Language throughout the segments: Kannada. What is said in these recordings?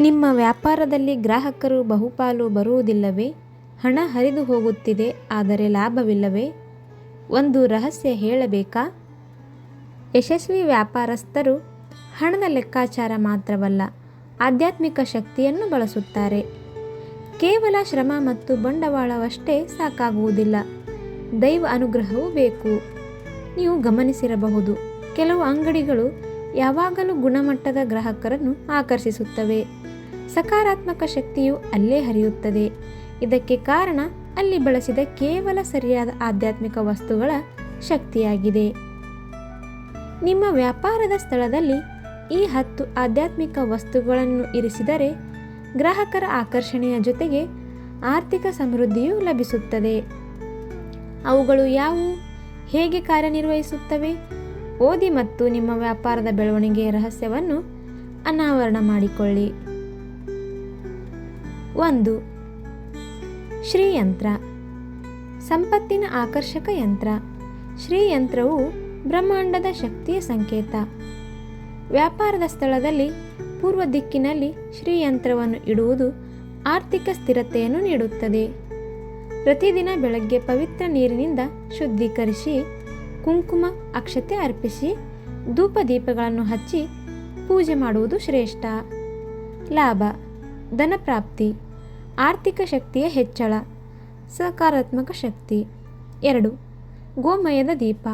ನಿಮ್ಮ ವ್ಯಾಪಾರದಲ್ಲಿ ಗ್ರಾಹಕರು ಬಹುಪಾಲು ಬರುವುದಿಲ್ಲವೇ? ಹಣ ಹರಿದು ಹೋಗುತ್ತಿದೆ, ಆದರೆ ಲಾಭವಿಲ್ಲವೇ? ಒಂದು ರಹಸ್ಯ ಹೇಳಬೇಕಾ? ಯಶಸ್ವಿ ವ್ಯಾಪಾರಸ್ಥರು ಹಣದ ಲೆಕ್ಕಾಚಾರ ಮಾತ್ರವಲ್ಲ, ಆಧ್ಯಾತ್ಮಿಕ ಶಕ್ತಿಯನ್ನು ಬಳಸುತ್ತಾರೆ. ಕೇವಲ ಶ್ರಮ ಮತ್ತು ಬಂಡವಾಳವಷ್ಟೇ ಸಾಕಾಗುವುದಿಲ್ಲ. ದೈವ ಅನುಗ್ರಹವೂ ಬೇಕು. ನೀವು ಗಮನಿಸಿರಬಹುದು, ಕೆಲವು ಅಂಗಡಿಗಳು ಯಾವಾಗಲೂ ಗುಣಮಟ್ಟದ ಗ್ರಾಹಕರನ್ನು ಆಕರ್ಷಿಸುತ್ತವೆ. ಸಕಾರಾತ್ಮಕ ಶಕ್ತಿಯು ಅಲ್ಲೇ ಹರಿಯುತ್ತದೆ. ಇದಕ್ಕೆ ಕಾರಣ ಅಲ್ಲಿ ಬಳಸಿದ ಕೇವಲ ಸರಿಯಾದ ಆಧ್ಯಾತ್ಮಿಕ ವಸ್ತುಗಳ ಶಕ್ತಿಯಾಗಿದೆ. ನಿಮ್ಮ ವ್ಯಾಪಾರದ ಸ್ಥಳದಲ್ಲಿ ಈ ಹತ್ತು ಆಧ್ಯಾತ್ಮಿಕ ವಸ್ತುಗಳನ್ನು ಇರಿಸಿದರೆ ಗ್ರಾಹಕರ ಆಕರ್ಷಣೆಯ ಜೊತೆಗೆ ಆರ್ಥಿಕ ಸಮೃದ್ಧಿಯು ಲಭಿಸುತ್ತದೆ. ಅವುಗಳು ಯಾವುವು? ಹೇಗೆ ಕಾರ್ಯನಿರ್ವಹಿಸುತ್ತವೆ? ಓದಿ ಮತ್ತು ನಿಮ್ಮ ವ್ಯಾಪಾರದ ಬೆಳವಣಿಗೆಯ ರಹಸ್ಯವನ್ನು ಅನಾವರಣ ಮಾಡಿಕೊಳ್ಳಿ. ಒಂದು. ಶ್ರೀಯಂತ್ರ. ಸಂಪತ್ತಿನ ಆಕರ್ಷಕ ಯಂತ್ರ. ಶ್ರೀಯಂತ್ರವು ಬ್ರಹ್ಮಾಂಡದ ಶಕ್ತಿಯ ಸಂಕೇತ. ವ್ಯಾಪಾರದ ಸ್ಥಳದಲ್ಲಿ ಪೂರ್ವ ದಿಕ್ಕಿನಲ್ಲಿ ಶ್ರೀಯಂತ್ರವನ್ನು ಇಡುವುದು ಆರ್ಥಿಕ ಸ್ಥಿರತೆಯನ್ನು ನೀಡುತ್ತದೆ. ಪ್ರತಿದಿನ ಬೆಳಗ್ಗೆ ಪವಿತ್ರ ನೀರಿನಿಂದ ಶುದ್ಧೀಕರಿಸಿ, ಕುಂಕುಮ, ಅಕ್ಷತೆ ಅರ್ಪಿಸಿ ಧೂಪ ದೀಪಗಳನ್ನು ಹಚ್ಚಿ ಪೂಜೆ ಮಾಡುವುದು ಶ್ರೇಷ್ಠ. ಲಾಭ. ಧನಪ್ರಾಪ್ತಿ ಆರ್ಥಿಕ ಶಕ್ತಿಯ ಹೆಚ್ಚಳ, ಸಕಾರಾತ್ಮಕ ಶಕ್ತಿ. ಎರಡು, ಗೋಮಯದ ದೀಪ.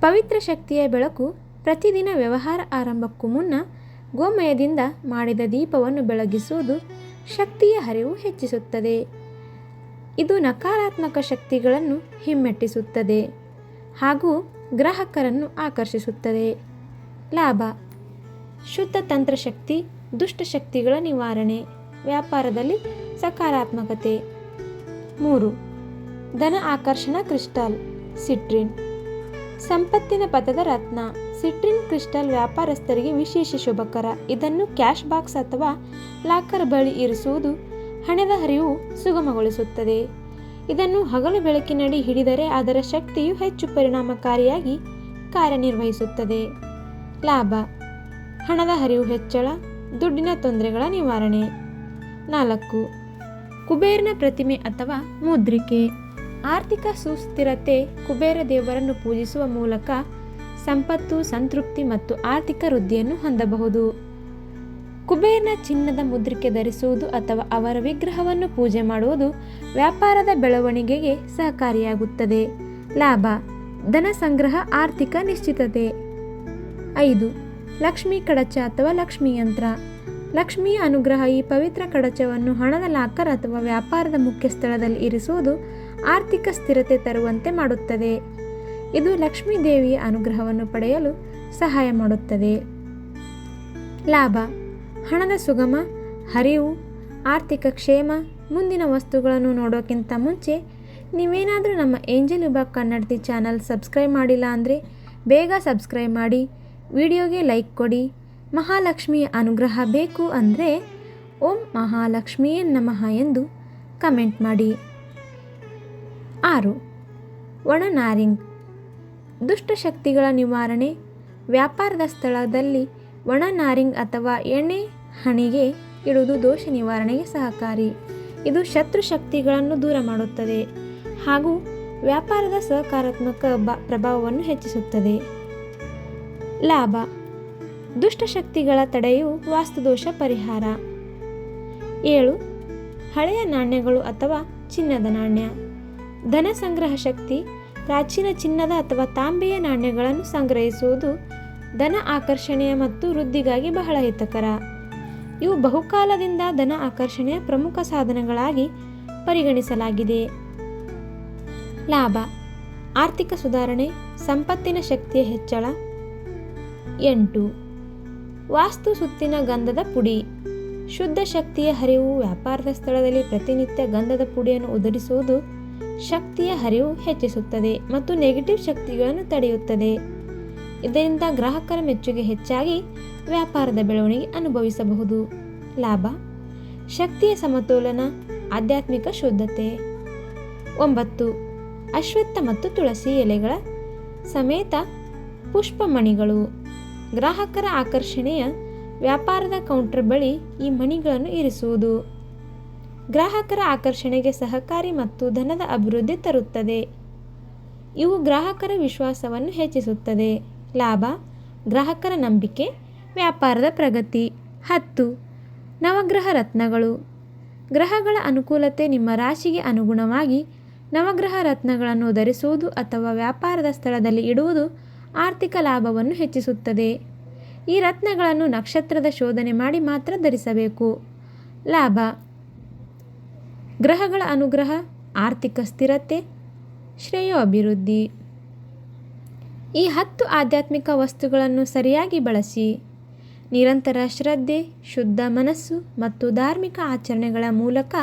ಪವಿತ್ರ ಶಕ್ತಿಯ ಬೆಳಕು ಪ್ರತಿದಿನ ವ್ಯವಹಾರ ಆರಂಭಕ್ಕೂ ಮುನ್ನ ಗೋಮಯದಿಂದ ಮಾಡಿದ ದೀಪವನ್ನು ಬೆಳಗಿಸುವುದು ಶಕ್ತಿಯ ಹರಿವು ಹೆಚ್ಚಿಸುತ್ತದೆ. ಇದು ನಕಾರಾತ್ಮಕ ಶಕ್ತಿಗಳನ್ನು ಹಿಮ್ಮೆಟ್ಟಿಸುತ್ತದೆ ಹಾಗೂ ಗ್ರಾಹಕರನ್ನು ಆಕರ್ಷಿಸುತ್ತದೆ. ಲಾಭ, ಶುದ್ಧ ತಂತ್ರಶಕ್ತಿ ದುಷ್ಟಶಕ್ತಿಗಳ ನಿವಾರಣೆ. ವ್ಯಾಪಾರದಲ್ಲಿ ಸಕಾರಾತ್ಮಕತೆ. ಮೂರು, ಧನ ಆಕರ್ಷಣ ಕ್ರಿಸ್ಟಲ್, ಸಿಟ್ರಿನ್. ಸಂಪತ್ತಿನ ಪಥದ ರತ್ನ, ಸಿಟ್ರಿನ್ ಕ್ರಿಸ್ಟಲ್ ವ್ಯಾಪಾರಸ್ಥರಿಗೆ ವಿಶೇಷ ಶುಭಕರ. ಇದನ್ನು ಕ್ಯಾಶ್ ಬಾಕ್ಸ್ ಅಥವಾ ಲಾಕರ್ ಬಳಿ ಇರಿಸುವುದು ಹಣದ ಹರಿವು ಸುಗಮಗೊಳಿಸುತ್ತದೆ. ಇದನ್ನು ಹಗಲು ಬೆಳಕಿನಡಿ ಹಿಡಿದರೆ ಅದರ ಶಕ್ತಿಯು ಹೆಚ್ಚು ಪರಿಣಾಮಕಾರಿಯಾಗಿ ಕಾರ್ಯನಿರ್ವಹಿಸುತ್ತದೆ. ಲಾಭ, ಹಣದ ಹರಿವು ಹೆಚ್ಚಳ, ದುಡ್ಡಿನ ತೊಂದರೆಗಳ ನಿವಾರಣೆ. ನಾಲ್ಕು. ಕುಬೇರನ ಪ್ರತಿಮೆ ಅಥವಾ ಮುದ್ರಿಕೆ. ಆರ್ಥಿಕ ಸುಸ್ಥಿರತೆ ಕುಬೇರ ದೇವರನ್ನು ಪೂಜಿಸುವ ಮೂಲಕ ಸಂಪತ್ತು, ಸಂತೃಪ್ತಿ ಮತ್ತು ಆರ್ಥಿಕ ವೃದ್ಧಿಯನ್ನು ಹೊಂದಬಹುದು. ಕುಬೇರನ ಚಿನ್ನದ ಮುದ್ರಿಕೆ ಧರಿಸುವುದು ಅಥವಾ ಅವರ ವಿಗ್ರಹವನ್ನು ಪೂಜೆ ಮಾಡುವುದು ವ್ಯಾಪಾರದ ಬೆಳವಣಿಗೆಗೆ ಸಹಕಾರಿಯಾಗುತ್ತದೆ. ಲಾಭ, ಧನ ಸಂಗ್ರಹ, ಆರ್ಥಿಕ ನಿಶ್ಚಿತತೆ. ಐದು. ಲಕ್ಷ್ಮೀ ಕಡಚ ಅಥವಾ ಲಕ್ಷ್ಮೀ ಯಂತ್ರ ಲಕ್ಷ್ಮಿಯ ಅನುಗ್ರಹ ಈ ಪವಿತ್ರ ಕಡಚವನ್ನು ಹಣದ ಲಾಕರ್ ಅಥವಾ ವ್ಯಾಪಾರದ ಮುಖ್ಯ ಸ್ಥಳದಲ್ಲಿ ಇರಿಸುವುದು ಆರ್ಥಿಕ ಸ್ಥಿರತೆ ತರುವಂತೆ ಮಾಡುತ್ತದೆ. ಇದು ಲಕ್ಷ್ಮೀ ದೇವಿಯ ಅನುಗ್ರಹವನ್ನು ಪಡೆಯಲು ಸಹಾಯ ಮಾಡುತ್ತದೆ. ಲಾಭ, ಹಣದ ಸುಗಮ, ಹರಿವು, ಆರ್ಥಿಕ ಕ್ಷೇಮ, ಮುಂದಿನ ವಸ್ತುಗಳನ್ನು ನೋಡೋಕ್ಕಿಂತ ಮುಂಚೆ ನೀವೇನಾದರೂ ನಮ್ಮ ಏಂಜಲ್ ವಿಭಾಗ ಕನ್ನಡತಿ ಚಾನಲ್ ಸಬ್ಸ್ಕ್ರೈಬ್ ಮಾಡಿಲ್ಲ ಅಂದರೆ ಬೇಗ ಸಬ್ಸ್ಕ್ರೈಬ್ ಮಾಡಿ, ವಿಡಿಯೋಗೆ ಲೈಕ್ ಕೊಡಿ. ಮಹಾಲಕ್ಷ್ಮಿಯ ಅನುಗ್ರಹ ಬೇಕು ಅಂದರೆ ಓಂ ಮಹಾಲಕ್ಷ್ಮಿಯೇ ನಮಃ ಎಂದು ಕಮೆಂಟ್ ಮಾಡಿ. ಆರು, ಒಣನಾರಿಂಗ್. ದುಷ್ಟಶಕ್ತಿಗಳ ನಿವಾರಣೆ. ವ್ಯಾಪಾರದ ಸ್ಥಳದಲ್ಲಿ ಒಣ ನಾರಿಂಗ್ ಅಥವಾ ಎಣ್ಣೆ, ಹಣಿಗೆ ಇಡುವುದು ದೋಷ ನಿವಾರಣೆಗೆ ಸಹಕಾರಿ. ಇದು ಶತ್ರು ಶಕ್ತಿಗಳನ್ನು ದೂರ ಮಾಡುತ್ತದೆ ಹಾಗೂ ವ್ಯಾಪಾರದ ಸಹಕಾರಾತ್ಮಕ ಬ, ಪ್ರಭಾವವನ್ನು ಹೆಚ್ಚಿಸುತ್ತದೆ. ಲಾಭ. ದುಷ್ಟಶಕ್ತಿಗಳ ತಡೆಯು ವಾಸ್ತುದೋಷ ಪರಿಹಾರ. ಏಳು, ಹಳೆಯ ನಾಣ್ಯಗಳು ಅಥವಾ ಚಿನ್ನದ ನಾಣ್ಯ. ಧನ ಸಂಗ್ರಹ ಶಕ್ತಿ, ಪ್ರಾಚೀನ ಚಿನ್ನದ ಅಥವಾ ತಾಂಬೆಯ ನಾಣ್ಯಗಳನ್ನು ಸಂಗ್ರಹಿಸುವುದು ಧನ ಆಕರ್ಷಣೆಯ ಮತ್ತು ವೃದ್ಧಿಗಾಗಿ ಬಹಳ ಹಿತಕರ. ಇವು ಬಹುಕಾಲದಿಂದ ಧನ ಆಕರ್ಷಣೆಯ ಪ್ರಮುಖ ಸಾಧನಗಳಾಗಿ ಪರಿಗಣಿಸಲಾಗಿದೆ. ಲಾಭ, ಆರ್ಥಿಕ ಸುಧಾರಣೆ, ಸಂಪತ್ತಿನ ಶಕ್ತಿಯ ಹೆಚ್ಚಳ. ಎಂಟು ವಾಸ್ತು ಸುತ್ತಿನ ಗಂಧದ ಪುಡಿ. ಶುದ್ಧ ಶಕ್ತಿಯ ಹರಿವು ವ್ಯಾಪಾರದ ಸ್ಥಳದಲ್ಲಿ ಪ್ರತಿನಿತ್ಯ ಗಂಧದ ಪುಡಿಯನ್ನು ಉದುರಿಸುವುದು ಶಕ್ತಿಯ ಹರಿವು ಹೆಚ್ಚಿಸುತ್ತದೆ ಮತ್ತು ನೆಗೆಟಿವ್ ಶಕ್ತಿಗಳನ್ನು ತಡೆಯುತ್ತದೆ. ಇದರಿಂದ ಗ್ರಾಹಕರ ಮೆಚ್ಚುಗೆ ಹೆಚ್ಚಾಗಿ ವ್ಯಾಪಾರದ ಬೆಳವಣಿಗೆ ಅನುಭವಿಸಬಹುದು. ಲಾಭ. ಶಕ್ತಿಯ ಸಮತೋಲನ, ಆಧ್ಯಾತ್ಮಿಕ ಶುದ್ಧತೆ. ಒಂಬತ್ತು. ಅಶ್ವತ್ಥ ಮತ್ತು ತುಳಸಿ ಎಲೆಗಳ ಸಮೇತ ಪುಷ್ಪಮಣಿಗಳು. ಗ್ರಾಹಕರ ಆಕರ್ಷಣೆಯ ವ್ಯಾಪಾರದ ಕೌಂಟರ್ ಬಳಿ ಈ ಮಣಿಗಳನ್ನು ಇರಿಸುವುದು. ಗ್ರಾಹಕರ ಆಕರ್ಷಣೆಗೆ ಸಹಕಾರಿ ಮತ್ತು ಧನದ ಅಭಿವೃದ್ಧಿ ತರುತ್ತದೆ. ಇವು ಗ್ರಾಹಕರ ವಿಶ್ವಾಸವನ್ನು ಹೆಚ್ಚಿಸುತ್ತದೆ. ಲಾಭ, ಗ್ರಾಹಕರ ನಂಬಿಕೆ, ವ್ಯಾಪಾರದ ಪ್ರಗತಿ. ಹತ್ತು, ನವಗ್ರಹ ರತ್ನಗಳು. ಗ್ರಹಗಳ ಅನುಕೂಲತೆ ನಿಮ್ಮ ರಾಶಿಗೆ ಅನುಗುಣವಾಗಿ ನವಗ್ರಹ ರತ್ನಗಳನ್ನು ಧರಿಸುವುದು ಅಥವಾ ವ್ಯಾಪಾರದ ಸ್ಥಳದಲ್ಲಿ ಇಡುವುದು ಆರ್ಥಿಕ ಲಾಭವನ್ನು ಹೆಚ್ಚಿಸುತ್ತದೆ. ಈ ರತ್ನಗಳನ್ನು ನಕ್ಷತ್ರದ ಶೋಧನೆ ಮಾಡಿ ಮಾತ್ರ ಧರಿಸಬೇಕು. ಲಾಭ. ಗ್ರಹಗಳ ಅನುಗ್ರಹ, ಆರ್ಥಿಕ ಸ್ಥಿರತೆ, ಶ್ರೇಯೋ ಅಭಿವೃದ್ಧಿ. ಈ ಹತ್ತು ಆಧ್ಯಾತ್ಮಿಕ ವಸ್ತುಗಳನ್ನು ಸರಿಯಾಗಿ ಬಳಸಿ. ನಿರಂತರ ಶ್ರದ್ಧೆ, ಶುದ್ಧ ಮನಸ್ಸು ಮತ್ತು ಧಾರ್ಮಿಕ ಆಚರಣೆಗಳ ಮೂಲಕ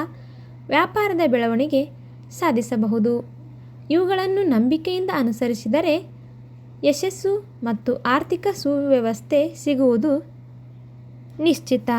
ವ್ಯಾಪಾರದ ಬೆಳವಣಿಗೆ ಸಾಧಿಸಬಹುದು. ಇವುಗಳನ್ನು ನಂಬಿಕೆಯಿಂದ ಅನುಸರಿಸಿದರೆ ಯಶಸ್ಸು ಮತ್ತು ಆರ್ಥಿಕ ಸುವ್ಯವಸ್ಥೆ ಸಿಗುವುದು ನಿಶ್ಚಿತ.